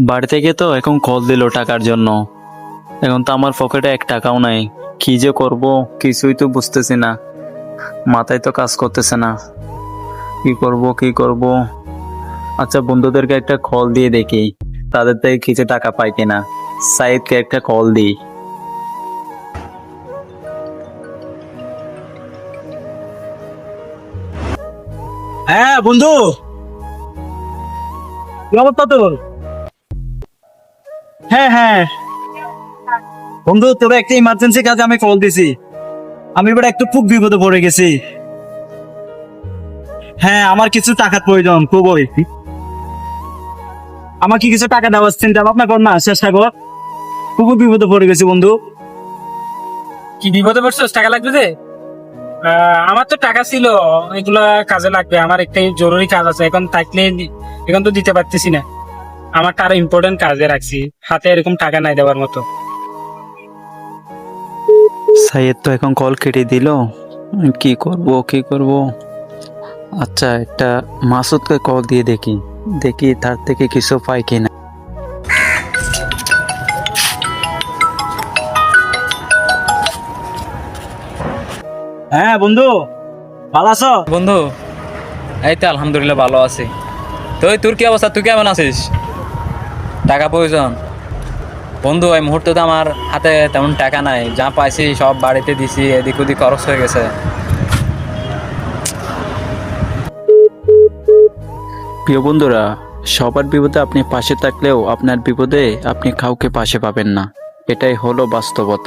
বাড়ি থেকে তো এখন কল দিল টাকার জন্য। এখন তো আমার পকেটে এক টাকাও নাই। কি যে করব, কিছুই তো বুঝতেছি না। মাথায় তো কাজ করতেছে না। কি করব কি করব? আচ্ছা বন্ধুদেরকে একটা কল দিয়ে দেখি। তাদের থেকে কিছু টাকা পাই কিনা। সাইদকে একটা কল দিই। হ্যাঁ বন্ধু। কি অবস্থা তোর? হ্যাঁ হ্যাঁ। বন্ধু তোর একটা ইমার্জেন্সি কাজে আমি কল দিছি। আমি এবার একটু খুব বিপদে পড়ে গেছি। হ্যাঁ আমার কিছু টাকার প্রয়োজন, খুবই। আমাকে কিছু টাকা দেওয়ার চিন্তা ভাবনা কর না চেষ্টা কর বিপদে পড়ে গেছি, বন্ধু। কি বিপদে পড়ছস? টাকা লাগবে যে? আমার তো টাকা ছিল, এগুলা কাজে লাগবে। আমার একটাই জরুরি কাজ আছে, এখন থাকলে, এখন তো দিতে পারতেছি না। আমার আরও ইম্পর্টেন্ট কাজে রাখছি। হাতে এরকম টাকা নাই দেওয়ার মতো। সাইয়েদ তো এখন কল কেটে দিল। কি করব কি করব? আচ্ছা একটা মাসুদকে কল দিয়ে দেখি। দেখি তার থেকে কিছু পাই কিনা। হ্যাঁ বন্ধু। ভালো আছো? বন্ধু এই তো আলহামদুলিল্লাহ ভালো আছি। তুই তোর কি অবস্থা? তুই কেমন আছিস? টাকা প্রয়োজন। বন্ধু, এই মুহূর্তে তো আমার হাতে তেমন টাকা নাই। যা পাইছি সব বাড়িতে দিছি, এদিক ওদিক খরচ হয়ে গেছে। প্রিয় বন্ধুরা, সবার বিপদে আপনি পাশে থাকলেও আপনার বিপদে আপনি কাউকে পাশে পাবেন না। এটাই হলো বাস্তবতা।